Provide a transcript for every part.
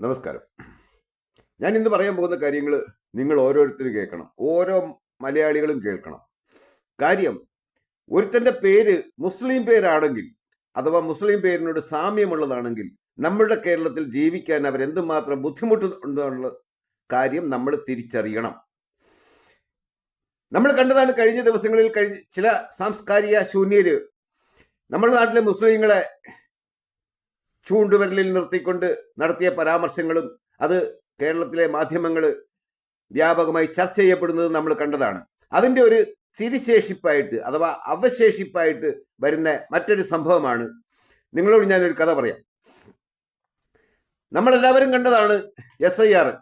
നമസ്കാരം. ഞാൻ ഇന്ന് പറയാൻ പോകുന്ന കാര്യങ്ങൾ നിങ്ങൾ ഓരോരുത്തരും കേൾക്കണം. ഓരോ മലയാളികളും കേൾക്കണം. കാര്യം ഒരുത്തന്റെ പേര് മുസ്ലിം പേരാണെങ്കിൽ അഥവാ മുസ്ലിം പേരിനോട് സാമ്യമുള്ളതാണെങ്കിൽ നമ്മളുടെ കേരളത്തിൽ ജീവിക്കാൻ അവർ എന്തുമാത്രം ബുദ്ധിമുട്ടുണ്ടെന്നുള്ള കാര്യം നമ്മൾ തിരിച്ചറിയണം. നമ്മൾ കണ്ടതാണ് കഴിഞ്ഞ ദിവസങ്ങളിൽ കഴിഞ്ഞ ചില സാംസ്കാരിക ശൂന്യര് നമ്മുടെ നാട്ടിലെ മുസ്ലിങ്ങളെ ചൂണ്ടുവിരലിൽ നിർത്തിക്കൊണ്ട് നടത്തിയ പരാമർശങ്ങളും അത് കേരളത്തിലെ മാധ്യമങ്ങൾ വ്യാപകമായി ചർച്ച ചെയ്യപ്പെടുന്നത് നമ്മൾ കണ്ടതാണ്. അതിന്റെ ഒരു തിരിശേഷിപ്പായിട്ട് അഥവാ അവശേഷിപ്പായിട്ട് വരുന്ന മറ്റൊരു സംഭവമാണ്. നിങ്ങളോട് ഞാനൊരു കഥ പറയാം. നമ്മളെല്ലാവരും കണ്ടതാണ് S I R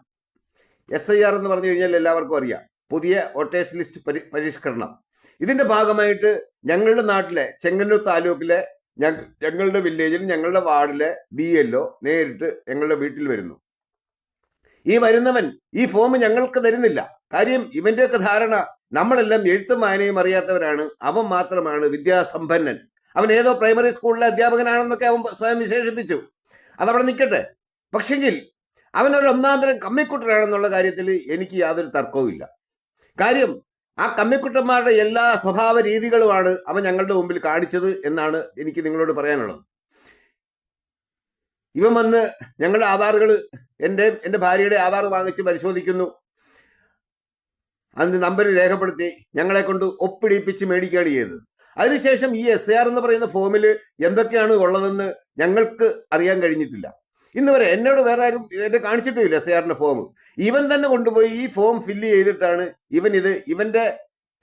S I R എന്ന് പറഞ്ഞു കഴിഞ്ഞാൽ എല്ലാവർക്കും അറിയാം. പുതിയ വോട്ടേഴ്സ് ലിസ്റ്റ് പരി പരിഷ്കരണം. ഇതിന്റെ ഭാഗമായിട്ട് ഞങ്ങളുടെ നാട്ടിലെ ചെങ്ങന്നൂർ താലൂക്കിലെ ഞങ്ങളുടെ വില്ലേജിൽ ഞങ്ങളുടെ വാർഡിലെ ബി എൽ നേരിട്ട് ഞങ്ങളുടെ വീട്ടിൽ വരുന്നു. ഈ വരുന്നവൻ ഈ ഫോം ഞങ്ങൾക്ക് തരുന്നില്ല. കാര്യം ഇവന്റെയൊക്കെ ധാരണ നമ്മളെല്ലാം എഴുത്തും വായനയും അറിയാത്തവരാണ്. അവൻ മാത്രമാണ് വിദ്യാസമ്പന്നൻ. അവൻ ഏതോ പ്രൈമറി സ്കൂളിലെ അധ്യാപകനാണെന്നൊക്കെ അവൻ സ്വയം വിശേഷിപ്പിച്ചു. അതവിടെ നിൽക്കട്ടെ. പക്ഷെങ്കിൽ അവനൊരു ഒന്നാം തരം കമ്മിക്കുട്ടനാണെന്നുള്ള കാര്യത്തിൽ എനിക്ക് യാതൊരു തർക്കവുമില്ല. കാര്യം ആ കമ്മിക്കുട്ടന്മാരുടെ എല്ലാ സ്വഭാവ രീതികളുമാണ് അവൻ ഞങ്ങളുടെ മുമ്പിൽ കാണിച്ചത് എന്നാണ് എനിക്ക് നിങ്ങളോട് പറയാനുള്ളത്. ഇവൻ വന്ന് ഞങ്ങളുടെ ആധാറുകൾ എന്റെ എന്റെ ഭാര്യയുടെ ആധാർ വാങ്ങിച്ച് പരിശോധിക്കുന്നു. അതിന്റെ നമ്പർ രേഖപ്പെടുത്തി ഞങ്ങളെ കൊണ്ട് ഒപ്പിടിപ്പിച്ച് മേടിക്കുകയാണ് ചെയ്തത്. അതിനുശേഷം ഈ എസ് എന്ന് പറയുന്ന ഫോമിൽ എന്തൊക്കെയാണ് ഉള്ളതെന്ന് ഞങ്ങൾക്ക് അറിയാൻ കഴിഞ്ഞിട്ടില്ല. ഇന്ന് വരെ എന്നോട് വേറെ ആരും എന്നെ കാണിച്ചിട്ടില്ല എസ് ഫോം ഇവൻ തന്നെ കൊണ്ടുപോയി ഈ ഫോം ഫില്ല് ചെയ്തിട്ടാണ് ഇവൻ ഇത് ഇവന്റെ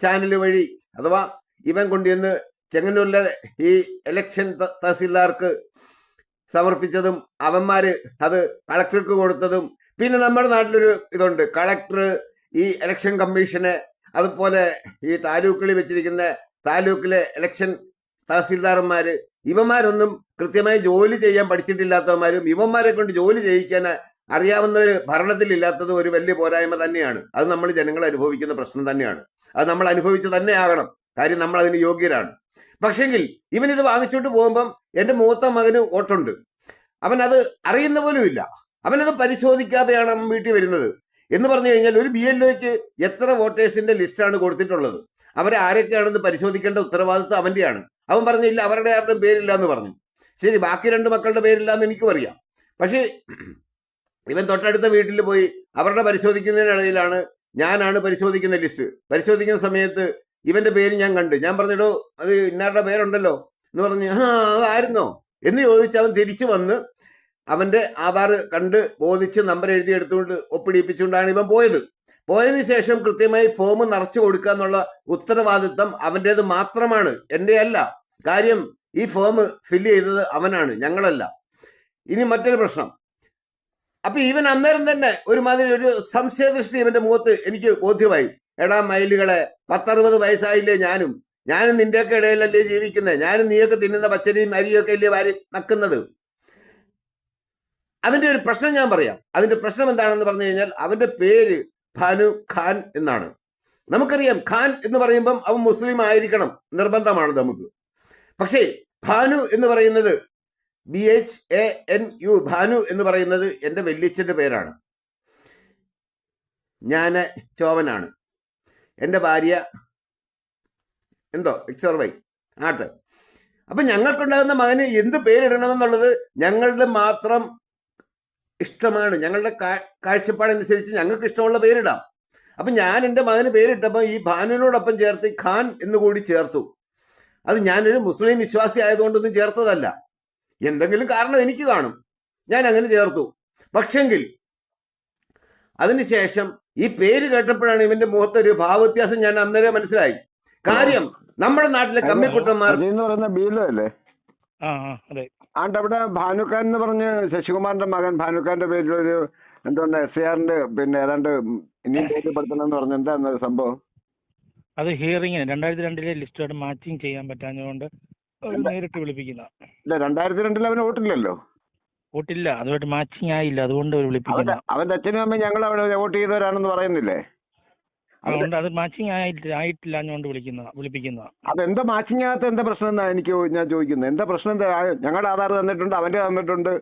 ചാനൽ വഴി അഥവാ ഇവൻ കൊണ്ടുവന്ന് ചെങ്ങന്നൂരിലെ ഈ ഇലക്ഷൻ തഹസീൽദാർക്ക് സമർപ്പിച്ചതും അവന്മാര് അത് കളക്ടർക്ക് കൊടുത്തതും പിന്നെ നമ്മുടെ നാട്ടിലൊരു ഇതുണ്ട്. കളക്ടർ ഈ ഇലക്ഷൻ കമ്മീഷനെ അതുപോലെ ഈ താലൂക്കുകളിൽ വെച്ചിരിക്കുന്ന താലൂക്കിലെ ഇലക്ഷൻ തഹസിൽദാർമാര് ഇവന്മാരൊന്നും കൃത്യമായി ജോലി ചെയ്യാൻ പഠിച്ചിട്ടില്ലാത്തവന്മാരും ഇവന്മാരെ കൊണ്ട് ജോലി ചെയ്യിക്കാൻ അറിയാവുന്നവര് ഭരണത്തിലില്ലാത്തത് ഒരു വലിയ പോരായ്മ തന്നെയാണ്. അത് നമ്മൾ ജനങ്ങൾ അനുഭവിക്കുന്ന പ്രശ്നം തന്നെയാണ്. അത് നമ്മൾ അനുഭവിച്ചു തന്നെ ആകണം. കാര്യം നമ്മൾ അതിന് യോഗ്യരാണ്. പക്ഷെങ്കിൽ ഇവൻ ഇത് പോകുമ്പം എന്റെ മൂത്ത മകന് ഓട്ടുണ്ട് അവൻ അത് അറിയുന്ന പോലുമില്ല അവനത് പരിശോധിക്കാതെയാണ് അവൻ വീട്ടിൽ വരുന്നത്. എന്ന് പറഞ്ഞു കഴിഞ്ഞാൽ ഒരു ബി എൽ ഒക്ക് എത്ര വോട്ടേഴ്സിന്റെ ലിസ്റ്റാണ് കൊടുത്തിട്ടുള്ളത്? അവരെ ആരൊക്കെയാണെന്ന് പരിശോധിക്കേണ്ട ഉത്തരവാദിത്വം അവന്റെയാണ് അവൻ പറഞ്ഞില്ല അവരുടെ ആരുടെയും പേരില്ല എന്ന് പറഞ്ഞു. ശരി ബാക്കി രണ്ട് മക്കളുടെ പേരില്ല എന്ന് എനിക്കും അറിയാം. പക്ഷേ ഇവൻ തൊട്ടടുത്ത വീട്ടിൽ പോയി അവരുടെ പരിശോധിക്കുന്നതിനിടയിലാണ് ഞാനാണ് പരിശോധിക്കുന്ന ലിസ്റ്റ് പരിശോധിക്കുന്ന സമയത്ത് ഇവന്റെ പേര് ഞാൻ കണ്ടു. ഞാൻ പറഞ്ഞിടോ അത് ഇന്നാരുടെ പേരുണ്ടല്ലോ? എന്ന് പറഞ്ഞു ആ അതായിരുന്നോ? എന്ന് ചോദിച്ച് അവൻ തിരിച്ചു വന്ന് അവന്റെ ആധാർ കണ്ട് ബോധിച്ച് നമ്പർ എഴുതി എടുത്തുകൊണ്ട് ഒപ്പിടിപ്പിച്ചുകൊണ്ടാണ് ഇവൻ പോയത്. പോയതിനു ശേഷം കൃത്യമായി ഫോം നിറച്ചു കൊടുക്കുക എന്നുള്ള ഉത്തരവാദിത്തം അവന്റേത് മാത്രമാണ്. എന്റെ അല്ല. കാര്യം ഈ ഫോം ഫില്ല് ചെയ്തത് അവനാണ് ഞങ്ങളല്ല. ഇനി മറ്റൊരു പ്രശ്നം. അപ്പൊ ഇവൻ അന്നേരം തന്നെ ഒരുമാതിരി ഒരു സംശയദൃഷ്ടി ഇവന്റെ മുഖത്ത് എനിക്ക് ബോധ്യമായി. എടാ മയിലുകളെ പത്തറുപത് വയസ്സായില്ലേ ഞാനും. ഞാനും നിന്റെയൊക്കെ ഇടയിലല്ലേ ജീവിക്കുന്നത് ഞാനും നീയൊക്കെ തിന്നുന്ന പച്ചരിയും അരിയൊക്കെ അല്ലേ വാരി നക്കുന്നത്? അതിന്റെ ഒരു പ്രശ്നം ഞാൻ പറയാം. അതിന്റെ പ്രശ്നം എന്താണെന്ന് പറഞ്ഞു കഴിഞ്ഞാൽ അവന്റെ പേര് ഭാനു ഖാൻ എന്നാണ്. നമുക്കറിയാം ഖാൻ എന്ന് പറയുമ്പം അവൻ മുസ്ലിം ആയിരിക്കണം. നിർബന്ധമാണ് നമുക്ക്. പക്ഷേ ഭാനു എന്ന് പറയുന്നത് B H A N U Bhanu എന്ന് പറയുന്നത് എന്റെ വല്യച്ഛന്റെ പേരാണ്. ഞാൻ ചോവനാണ്. എന്റെ ഭാര്യ എന്തോ എക്സോർ വൈ ആട്ടെ. അപ്പൊ ഞങ്ങൾക്കുണ്ടാകുന്ന മകന് എന്ത് പേരിടണമെന്നുള്ളത് ഞങ്ങളുടെ മാത്രം ഇഷ്ടമാണ്. ഞങ്ങളുടെ കാഴ്ചപ്പാടനുസരിച്ച് ഞങ്ങൾക്ക് ഇഷ്ടമുള്ള പേരിടാം. അപ്പൊ ഞാൻ എന്റെ മകന് പേരിട്ടപ്പോൾ ഈ ഭാനുവിനോടൊപ്പം ചേർത്ത് ഖാൻ എന്ന് കൂടി ചേർത്തു. അത് ഞാനൊരു മുസ്ലിം വിശ്വാസി ആയതുകൊണ്ടൊന്നും ചേർത്തതല്ല. എന്തെങ്കിലും കാരണം എനിക്ക് കാണും. ഞാൻ അങ്ങനെ ചേർത്തു. പക്ഷെങ്കിൽ അതിനുശേഷം ഈ പേര് കേട്ടപ്പോഴാണ് ഇവന്റെ മുഖത്തൊരു ഭാവവ്യത്യാസം ഞാൻ അന്നേരം മനസ്സിലായി. കാര്യം നമ്മുടെ നാട്ടിലെ കമ്മിക്കുട്ടന്മാർ ആണ്ട് അവിടെ ഭാനുഖാൻ എന്ന് പറഞ്ഞ് ശശികുമാറിന്റെ മകൻ ഭാനുഖാന്റെ പേരിൽ ഒരു എന്തുകൊണ്ട് എസ് ആറിന്റെ പിന്നെ ഏതാണ്ട് ഇനിയും ബോധ്യപ്പെടുത്തണം എന്ന് പറഞ്ഞ. എന്താ സംഭവം? അത് ഹിയറിങ്ങിന് രണ്ടായിരത്തി രണ്ടിലെ ലിസ്റ്റുമായിട്ട് മാച്ചിങ് ചെയ്യാൻ പറ്റാഞ്ഞതുകൊണ്ട് നേരിട്ട് വിളിപ്പിക്കുന്ന. ഇല്ല രണ്ടായിരത്തി രണ്ടിൽ അവന് വോട്ടില്ലല്ലോ? വോട്ടില്ല അതുമായിട്ട് മാച്ചിങ് ആയില്ല അതുകൊണ്ട് വിളിപ്പിക്കുന്ന. അവന്റെ അച്ഛനും അമ്മയും ഞങ്ങൾ അവിടെ വോട്ട് ചെയ്തവരാണെന്ന് പറയുന്നില്ലേ? അതുകൊണ്ട് അത് മാച്ചിങ് ആയിട്ടില്ല ആയിട്ടില്ലാഞ്ഞുകൊണ്ട് വിളിക്കുന്ന വിളിപ്പിക്കുന്ന അതെന്താ മാച്ചിങ് ആകാത്ത എന്താ പ്രശ്നം എന്നാ എനിക്ക് ഞാൻ ചോദിക്കുന്നത് എന്താ പ്രശ്നം എന്താ? ഞങ്ങളുടെ ആധാർ തന്നിട്ടുണ്ട് അവന്റെ തന്നിട്ടുണ്ട്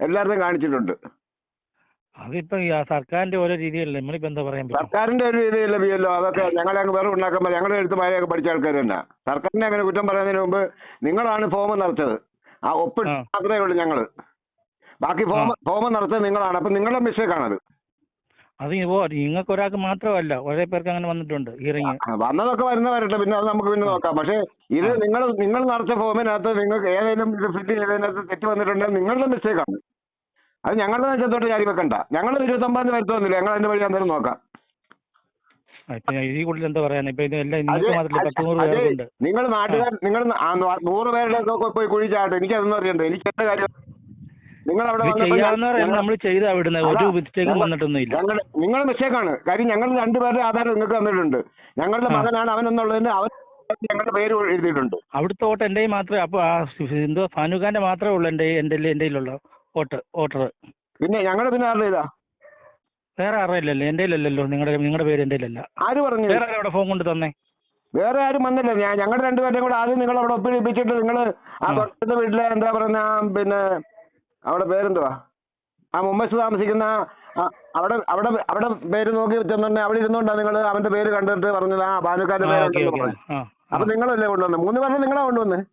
എല്ലാവരുടെയും കാണിച്ചിട്ടുണ്ട്. അതിപ്പോ സർക്കാരിന്റെ ഓരോ രീതിയല്ലേ? നമ്മളിപ്പോ എന്താ പറയാൻ സർക്കാരിന്റെ ഒരു രീതിയല്ലേ ബിയല്ലോ അതൊക്കെ ഞങ്ങളെ അങ്ങ് വേറെ ഉണ്ടാക്കുമ്പോൾ ഞങ്ങളുടെ എഴുത്ത് വായനയൊക്കെ പഠിച്ച ആൾക്കാർ തന്നെ. സർക്കാരിനെ അങ്ങനെ കുറ്റം പറയുന്നതിന് മുമ്പ് നിങ്ങളാണ് ഫോം നിറച്ചത് ആ ഒപ്പിട്ട് മാത്രമേ ഉള്ളൂ ഞങ്ങൾ ബാക്കി ഫോം ഫോം നിറച്ചത് നിങ്ങളാണ്. അപ്പൊ നിങ്ങളുടെ മിസ്റ്റേക്കാണത്. അത് ഇപ്പോ നിങ്ങൾക്ക് ഒരാൾക്ക് മാത്രമല്ല. കുറെ പേർക്ക് അങ്ങനെ വന്നിട്ടുണ്ട് ഹിയറിങ് വന്നതൊക്കെ വരുന്ന വരട്ടെ പിന്നെ അത് നമുക്ക് പിന്നെ നോക്കാം. പക്ഷേ ഇത് നിങ്ങൾ നിങ്ങൾ നടത്തിയ ഫോമിനകത്ത് നിങ്ങൾക്ക് ഏതെങ്കിലും ഇത് ഫില്ല് ചെയ്തതിനകത്ത് തെറ്റ് വന്നിട്ടുണ്ടെങ്കിൽ നിങ്ങളുടെ മിസ്റ്റേക്കാണ് അത് ഞങ്ങളുടെ നെച്ചത്തോട്ട് ചാരി വെക്കണ്ട. ഞങ്ങൾ ഇരുപത്തൊമ്പതിന് വരുത്തുന്നില്ല ഞങ്ങൾ അതിന്റെ വഴി അന്നേരം നോക്കാം. കൂടുതൽ എന്താ പറയാൻ ഇപ്പൊ ഇതെല്ലാം നിങ്ങൾ നാട്ടുകാർ നിങ്ങൾ നൂറ് പേരുടെ പോയി കുഴി എനിക്ക് അതൊന്നും അറിയണ്ട. എനിക്ക് എന്റെ കാര്യം നിങ്ങൾ അവിടെ നമ്മൾ ചെയ്ത ഒരു മിസ്റ്റേക്കും മിസ്റ്റേക്കാണ് കാര്യം ഞങ്ങൾ രണ്ടുപേരുടെ ആധാരം നിങ്ങൾക്ക് തന്നിട്ടുണ്ട്. ഞങ്ങളുടെ മകനാണ് അവൻ എന്നുള്ളതിന് അവൻ ഞങ്ങളുടെ പേര് എഴുതിയിട്ടുണ്ട്. അവിടുത്തെ വോട്ട് എന്റെ മാത്രമേ അപ്പൊ ആ എന്തോ ഫാനുഖാന്റെ മാത്രമേ ഉള്ളൂ എന്റെ എന്റെ എന്റെ കയ്യിലുള്ള വോട്ട് വോട്ടർ പിന്നെ ഞങ്ങളുടെ പിന്നെ ആരുടെ ഇതാ വേറെ ആരുടെ ഇല്ലല്ലോ എന്റെ കയ്യിലല്ലല്ലോ. നിങ്ങളുടെ നിങ്ങളുടെ പേര് എന്റെ കയ്യിലല്ല. ആര് പറഞ്ഞു? വേറെ അവിടെ ഫോൺ കൊണ്ട് തന്നെ? വേറെ ആരും വന്നില്ല. ഞാൻ ഞങ്ങളുടെ രണ്ടുപേരെയും കൂടെ ആദ്യം നിങ്ങൾ അവിടെ ഒപ്പിടിപ്പിച്ചിട്ട് നിങ്ങൾ ആ. തൊട്ടടുത്ത വീട്ടിലെ എന്താ പറയുന്ന പിന്നെ അവിടെ പേരെന്തുവാ? ആ മുമ്പസ് താമസിക്കുന്ന അവിടെ അവിടെ അവിടെ പേര് നോക്കി ചെന്നെ അവിടെ ഇരുന്നോണ്ടാ നിങ്ങൾ അവന്റെ പേര് കണ്ടിട്ട് പറഞ്ഞത്. ആ ബാനുക്കാരുടെ പറഞ്ഞു അപ്പൊ നിങ്ങളല്ലേ കൊണ്ടുവന്നത് മൂന്ന് പേരെ നിങ്ങളാ കൊണ്ടുവന്നത്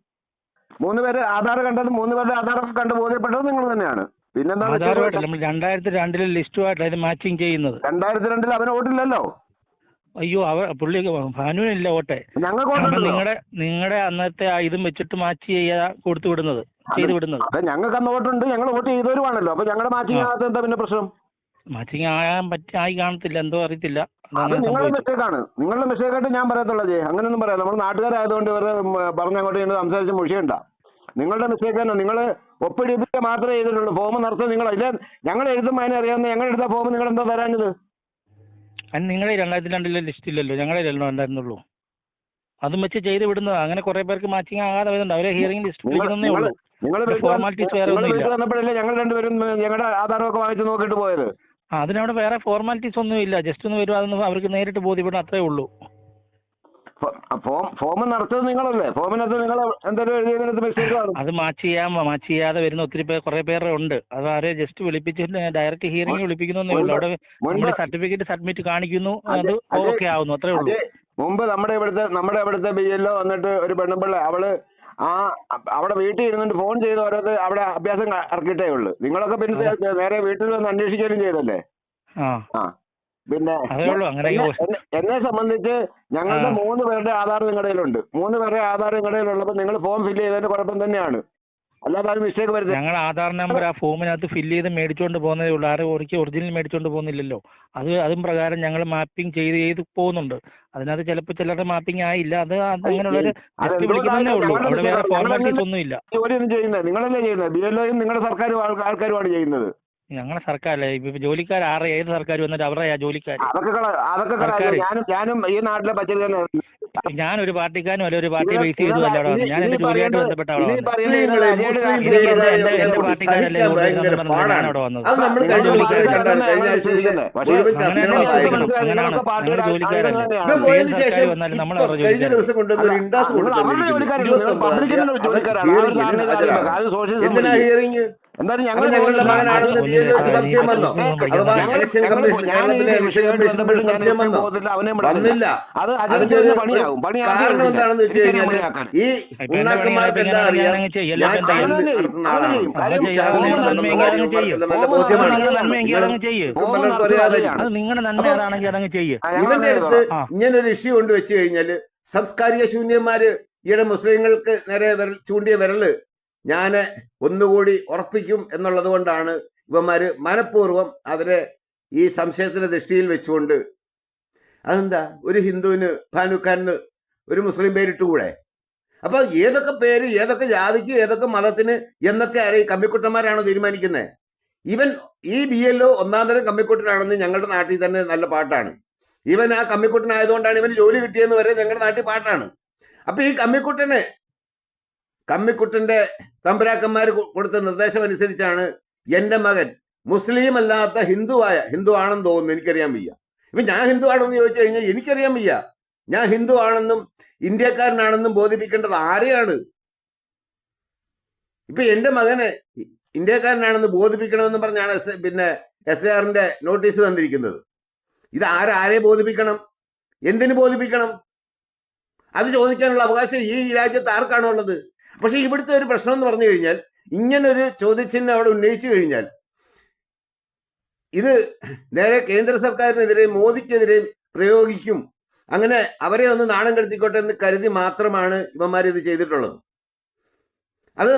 മൂന്ന് പേര് ആധാർ കണ്ടത് മൂന്ന് പേരുടെ ആധാറൊക്കെ കണ്ട് ബോധ്യപ്പെട്ടത് നിങ്ങൾ തന്നെയാണ്. പിന്നെന്താ രണ്ടായിരത്തി രണ്ടിലെ ലിസ്റ്റുമായിട്ട് അതിന് മാച്ചിങ് ചെയ്യുന്നത്. രണ്ടായിരത്തി രണ്ടിൽ അവന് വോട്ടില്ലല്ലോ. അയ്യോ അവ പുള്ളി ഭാനുവിനില്ല ഓട്ടെ. നിങ്ങളുടെ നിങ്ങളുടെ അന്നത്തെ ആ ഇതും വെച്ചിട്ട് മാച്ച് ചെയ്യാ കൊടുത്തു വിടുന്നത് ചെയ്തു വിടുന്നത്. ഞങ്ങൾക്ക് അന്ന് വോട്ടുണ്ട് ഞങ്ങൾ വോട്ട് ചെയ്തവരുമാണല്ലോ. അപ്പൊ ഞങ്ങളുടെ മാച്ചിങ്ങിനകത്ത് എന്താ പിന്നെ പ്രശ്നം? മാച്ചിങ് ആകാൻ പറ്റി ആയി കാണത്തില്ല എന്തോ അറിയത്തില്ല. അത് നിങ്ങളുടെ മിസ്റ്റേക്കാണ്. നിങ്ങളുടെ മിസ്റ്റേക്കായിട്ട് ഞാൻ പറയത്തുള്ളൂ ജെ അങ്ങനെയൊന്നും പറയാം നമ്മൾ നാട്ടുകാരായതുകൊണ്ട് വെറുതെ പറഞ്ഞങ്ങോട്ട് ഇങ്ങനെ സംസാരിച്ച് മുഷിയണ്ട. നിങ്ങളുടെ മിസ്റ്റേക്ക് തന്നെ നിങ്ങൾ ഒപ്പിടിപ്പിക്കുക മാത്രമേ ചെയ്തിട്ടുള്ളൂ. ഫോം നടത്തുക നിങ്ങൾ അല്ലെ? ഞങ്ങൾ എഴുതും അതിനെ അറിയാവുന്ന ഞങ്ങൾ എടുത്ത ഫോം നിങ്ങൾ എന്താ തരാഞ്ഞത്? അതിന് നിങ്ങളെ രണ്ടായിരത്തി രണ്ടിലെ ലിസ്റ്റ് ഇല്ലല്ലോ. ഞങ്ങളുടെ രണ്ടോ ഉണ്ടായിരുന്നുള്ളൂ അതും വെച്ച് ചെയ്ത് വിടുന്നത്. അങ്ങനെ കുറെ പേർക്ക് മാച്ചിങ് ആകാതെ വരുന്നുണ്ട്. അവരെ ഹിയറിംഗ് ലിസ്റ്റ് വിളിക്കുന്നേ ഉള്ളൂ. ഫോർമാലിറ്റീസ് വേറെ ഒന്നുമില്ല. ഞങ്ങൾ രണ്ടുപേരും ഞങ്ങളുടെ ആധാരമൊക്കെ വാങ്ങിച്ച് നോക്കിയിട്ട് പോയത്? അതിനവിടെ വേറെ ഫോർമാലിറ്റീസ് ഒന്നും ഇല്ല ജസ്റ്റ് ഒന്ന് വരും. അതൊന്നും അവർക്ക് നേരിട്ട് ബോധ്യപ്പെടണം അത്രേ ഉള്ളൂ. ഫോം ഫോം നടത്തുന്നത് നിങ്ങളല്ലേ? ഫോമിനകത്ത് നിങ്ങൾ എന്തെങ്കിലും എഴുതിയതിനകത്ത് മിസ്റ്റേക്ക് കാണും. അത് മാച്ച് ചെയ്യാൻ മാച്ച് ചെയ്യാതെ വരുന്ന ഒത്തിരി പേർ കുറെ പേരുടെ ഉണ്ട്. അത് ആരെ ജസ്റ്റ് വിളിപ്പിച്ചിട്ട് ഡയറക്റ്റ് ഹിയറിംഗ് വിളിപ്പിക്കുന്നേ ഉള്ളൂ. അവിടെ നമ്മുടെ സർട്ടിഫിക്കറ്റ് സബ്മിറ്റ് കാണിക്കുന്നു. അത്. ഓക്കെ ആവുന്നു. അത്രേ ഉള്ളൂ. മുമ്പ് നമ്മുടെ ഇവിടുത്തെ നമ്മുടെ ഇവിടുത്തെ ബി എല്ലോ വന്നിട്ട് ഒരു പെണ്ണുമ്പിള്ള അവൾ ആ അവിടെ വീട്ടിൽ ഇരുന്നിട്ട് ഫോൺ ചെയ്ത് ഓരോരുത്തർ അവിടെ അഭ്യാസം ഇറക്കിയിട്ടേ ഉള്ളൂ. നിങ്ങളൊക്കെ പിന്നെ നേരെ വീട്ടിൽ വന്ന് അന്വേഷിക്കുകയും ചെയ്തല്ലേ? ആ. പിന്നെ എന്നെ- സംബന്ധിച്ച് ഞങ്ങളുടെ മൂന്ന് പേരുടെ ആധാർ നിങ്ങളുടെ കയ്യിലുണ്ട്. മൂന്ന് പേരുടെ ആധാർ നിങ്ങളുടെ കയ്യിലുള്ളപ്പോൾ നിങ്ങൾ ഫോം ഫില്ല് ചെയ്തതിന്റെ കുഴപ്പം തന്നെയാണ്. അല്ലാതെ അത് മിസ്റ്റേക്ക് വരുന്നത് ഞങ്ങൾ ആധാർ നമ്പർ ആ ഫോമിനകത്ത് ഫില്ല് ചെയ്ത് മേടിച്ചുകൊണ്ട് പോകുന്നതേ ഉള്ളൂ. ആരും ഒരിക്കൽ ഒറിജിനൽ മേടിച്ചുകൊണ്ട് പോകുന്നില്ലല്ലോ. അത് അതും പ്രകാരം ഞങ്ങൾ മാപ്പിംഗ് ചെയ്ത് ചെയ്ത് പോകുന്നുണ്ട്. അതിനകത്ത് ചിലപ്പോൾ ചിലരുടെ മാപ്പിംഗ് ആയില്ല. അത് അങ്ങനെയുള്ളൊരു വിളിക്കുന്നതേ ഉള്ളൂ. അവിടെ വേറെ ഞങ്ങളുടെ ഫോർമാലിറ്റീസ് ഒന്നും ഇല്ല ജോലിയൊന്നും ചെയ്യുന്നത് നിങ്ങളല്ലേ ചെയ്യുന്നത്? ബി എൽ ഒയും നിങ്ങളുടെ സർക്കാർ ആൾക്കാരുമാണ് ചെയ്യുന്നത്. ഞങ്ങളുടെ സർക്കാരല്ലേ? ഇപ്പൊ ജോലിക്കാർ ആറ് ഏത് സർക്കാർ വന്നിട്ട് അവരുടെ ജോലിക്കാർ ഞാനും ഞാനും ഈ നാട്ടിലെ ഒരു പാർട്ടിക്കാരനും അല്ല ഒരു പാർട്ടി ബേസ് ചെയ്തു അല്ല അവിടെ ഞാൻ എന്റെ ജോലിയായിട്ട് ബന്ധപ്പെട്ട കഴിഞ്ഞ ദിവസം കൊണ്ടുവന്ന ഒരു ഇൻഡാസ് എന്തിനാ ഹിയറിംഗ് അപ്പൊ ഞങ്ങളുടെ മകനാണെന്ന് ബി എൽ ഒക്ക് സംശയം വന്നോ? അഥവാ ഇലക്ഷൻ കമ്മീഷൻ കേരളത്തിലെ ഇലക്ഷൻ കമ്മീഷന് സംശയം വന്നോ? വന്നില്ല അതിന്റെ ഒരു കാരണം എന്താണെന്ന് വെച്ച് കഴിഞ്ഞാൽ ഈ ഉണ്ണാക്കന്മാർക്ക് എന്താ അറിയാം ഞാൻ ചാനൽ നടത്തുന്ന ആളാണ് ഈ നടത്തുന്ന നല്ല ബോധ്യമാണ് പലർക്കും ഇവന്റെ അടുത്ത് ഇങ്ങനൊരു ഇഷ്യൂ കൊണ്ട് വെച്ച് കഴിഞ്ഞാൽ സംസ്കാരിക ശൂന്യന്മാര് ഈയിടെ മുസ്ലിങ്ങൾക്ക് നേരെ വിരൽ ചൂണ്ടിയ വിരൽ ഞാൻ ഒന്നുകൂടി ഉറപ്പിക്കും എന്നുള്ളത് കൊണ്ടാണ് ഇവന്മാർ മനഃപൂർവം അവരെ ഈ സംശയത്തിന്റെ ദൃഷ്ടിയിൽ വെച്ചുകൊണ്ട് അതെന്താ? ഒരു ഹിന്ദുവിന് ഭാനുഖാന് ഒരു മുസ്ലിം പേരിട്ടുകൂടെ? അപ്പോൾ ഏതൊക്കെ പേര് ഏതൊക്കെ ജാതിക്ക് ഏതൊക്കെ മതത്തിന് എന്നൊക്കെ ആരെ ഈ കമ്മിക്കുട്ടന്മാരാണോ തീരുമാനിക്കുന്നത് ഇവൻ ഈ ബി എൽ ഒ ഒന്നാം തരം കമ്മിക്കുട്ടനാണെന്ന് ഞങ്ങളുടെ നാട്ടിൽ തന്നെ നല്ല പാട്ടാണ്. ഇവൻ ആ കമ്മിക്കുട്ടനായതുകൊണ്ടാണ് ഇവന് ജോലി കിട്ടിയെന്ന് വരെ ഞങ്ങളുടെ നാട്ടിൽ പാട്ടാണ്. അപ്പൊ ഈ കമ്മിക്കുട്ടനെ കമ്മിക്കുട്ടന്റെ തമ്പുരാക്കന്മാർ കൊടുത്ത നിർദ്ദേശം അനുസരിച്ചാണ് എന്റെ മകൻ മുസ്ലിം അല്ലാത്ത ഹിന്ദുവായ ഹിന്ദു ആണെന്ന് തോന്നുന്നു എനിക്കറിയാൻ വയ്യ. ഇപ്പൊ ഞാൻ ഹിന്ദു ആണെന്ന് ചോദിച്ചു കഴിഞ്ഞാൽ എനിക്കറിയാൻ വയ്യ. ഞാൻ ഹിന്ദു ആണെന്നും ഇന്ത്യക്കാരനാണെന്നും ബോധിപ്പിക്കേണ്ടത് ആരെയാണ്? ഇപ്പൊ എന്റെ മകനെ ഇന്ത്യക്കാരനാണെന്ന് ബോധിപ്പിക്കണമെന്ന് പറഞ്ഞാണ് എസ് പിന്നെ എസ് എ ആറിന്റെ നോട്ടീസ് തന്നിരിക്കുന്നത്. ഇത് ആരാരെ ബോധിപ്പിക്കണം? എന്തിനു ബോധിപ്പിക്കണം? അത് ചോദിക്കാനുള്ള അവകാശം ഈ രാജ്യത്ത് ആർക്കാണ് ഉള്ളത്? പക്ഷെ ഇവിടുത്തെ ഒരു പ്രശ്നം എന്ന് പറഞ്ഞു കഴിഞ്ഞാൽ ഇങ്ങനൊരു ചോദ്യചിഹ്നം അവിടെ ഉന്നയിച്ചു കഴിഞ്ഞാൽ ഇത് നേരെ കേന്ദ്ര സർക്കാരിനെതിരെയും മോദിക്കെതിരെയും പ്രയോഗിക്കും. അങ്ങനെ അവരെ ഒന്ന് നാണം കെടുത്തിക്കോട്ടെ എന്ന് കരുതി മാത്രമാണ് ഇവന്മാർ ഇത് ചെയ്തിട്ടുള്ളത്. അത്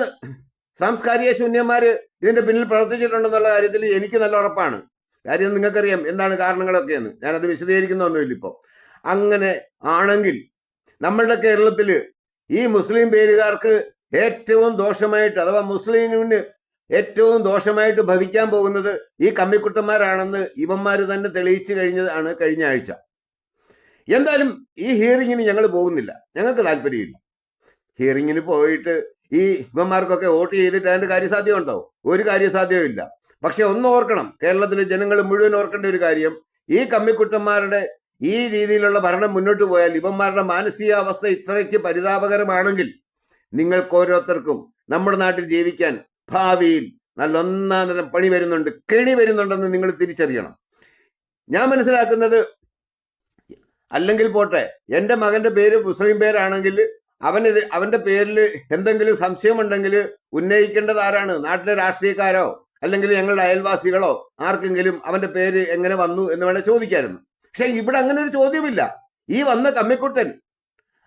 സാംസ്കാരിക ശൂന്യന്മാര് ഇതിന്റെ പിന്നിൽ പ്രവർത്തിച്ചിട്ടുണ്ടെന്നുള്ള കാര്യത്തിൽ എനിക്ക് നല്ല ഉറപ്പാണ്. കാര്യം നിങ്ങൾക്കറിയാം എന്താണ് കാരണങ്ങളൊക്കെ എന്ന് ഞാനത് വിശദീകരിക്കുന്നൊന്നുമില്ല ഇപ്പോൾ അങ്ങനെ ആണെങ്കിൽ നമ്മളുടെ കേരളത്തിൽ ഈ മുസ്ലിം പേരുകാർക്ക് ഏറ്റവും ദോഷമായിട്ട് അഥവാ മുസ്ലിമിന് ഏറ്റവും ദോഷമായിട്ട് ഭവിക്കാൻ പോകുന്നത് ഈ കമ്മിക്കുട്ടന്മാരാണെന്ന് ഇവന്മാർ തന്നെ തെളിയിച്ചു കഴിഞ്ഞതാണ് കഴിഞ്ഞ ആഴ്ച. എന്തായാലും ഈ ഹിയറിങ്ങിന് ഞങ്ങൾ പോകുന്നില്ല. ഞങ്ങൾക്ക് താല്പര്യമില്ല. ഹിയറിങ്ങിന് പോയിട്ട് ഈ ഇവന്മാർക്കൊക്കെ വോട്ട് ചെയ്തിട്ട് അതിന്റെ കാര്യസാധ്യം ഉണ്ടോ ഒരു കാര്യസാധ്യവും ഇല്ല പക്ഷെ ഒന്ന് ഓർക്കണം കേരളത്തിലെ ജനങ്ങൾ മുഴുവൻ ഓർക്കേണ്ട ഒരു കാര്യം ഈ കമ്മിക്കുട്ടന്മാരുടെ ഈ രീതിയിലുള്ള ഭരണം മുന്നോട്ട് പോയാൽ ഇവന്മാരുടെ മാനസികാവസ്ഥ ഇത്രയ്ക്ക് പരിതാപകരമാണെങ്കിൽ നിങ്ങൾക്ക് ഓരോരുത്തർക്കും നമ്മുടെ നാട്ടിൽ ജീവിക്കാൻ ഭാവിയിൽ നല്ല ഒന്നാം തരം പണി വരുന്നുണ്ട് കെണി വരുന്നുണ്ടെന്ന് നിങ്ങൾ തിരിച്ചറിയണം. ഞാൻ മനസ്സിലാക്കുന്നത് അല്ലെങ്കിൽ പോട്ടെ എന്റെ മകന്റെ പേര് മുസ്ലിം പേരാണെങ്കിൽ അവന് അവന്റെ പേരിൽ എന്തെങ്കിലും സംശയമുണ്ടെങ്കിൽ ഉന്നയിക്കേണ്ടത് ആരാണ് നാട്ടിലെ രാഷ്ട്രീയക്കാരോ അല്ലെങ്കിൽ ഞങ്ങളുടെ അയൽവാസികളോ ആർക്കെങ്കിലും അവന്റെ പേര് എങ്ങനെ വന്നു എന്ന് വേണേൽ ചോദിക്കായിരുന്നു. പക്ഷെ ഇവിടെ അങ്ങനെ ഒരു ചോദ്യമില്ല. ഈ വന്ന കമ്മിക്കുട്ടൻ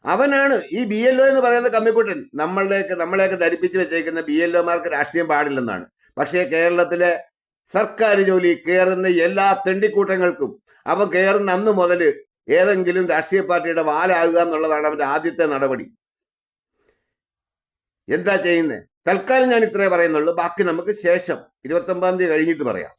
അവനാണ് ഈ ബി എൽ ഒ എന്ന് പറയുന്ന കമ്മിക്കുട്ടൻ. നമ്മളുടെയൊക്കെ നമ്മളെയൊക്കെ ധരിപ്പിച്ച് വെച്ചേക്കുന്ന ബി എൽ ഒമാർക്ക് രാഷ്ട്രീയം പാടില്ലെന്നാണ്. പക്ഷേ കേരളത്തിലെ സർക്കാർ ജോലി കയറുന്ന എല്ലാ തെണ്ടിക്കൂട്ടങ്ങൾക്കും അവ കയറുന്ന അന്ന് മുതൽ ഏതെങ്കിലും രാഷ്ട്രീയ പാർട്ടിയുടെ വാലാകുക എന്നുള്ളതാണ് അവന്റെ ആദ്യത്തെ നടപടി. എന്താ ചെയ്യുന്നത് തൽക്കാലം ഞാൻ ഇത്രേ പറയുന്നുള്ളൂ. ബാക്കി നമുക്ക് ശേഷം ഇരുപത്തി ഒമ്പതാം തീയതി കഴിഞ്ഞിട്ട് പറയാം.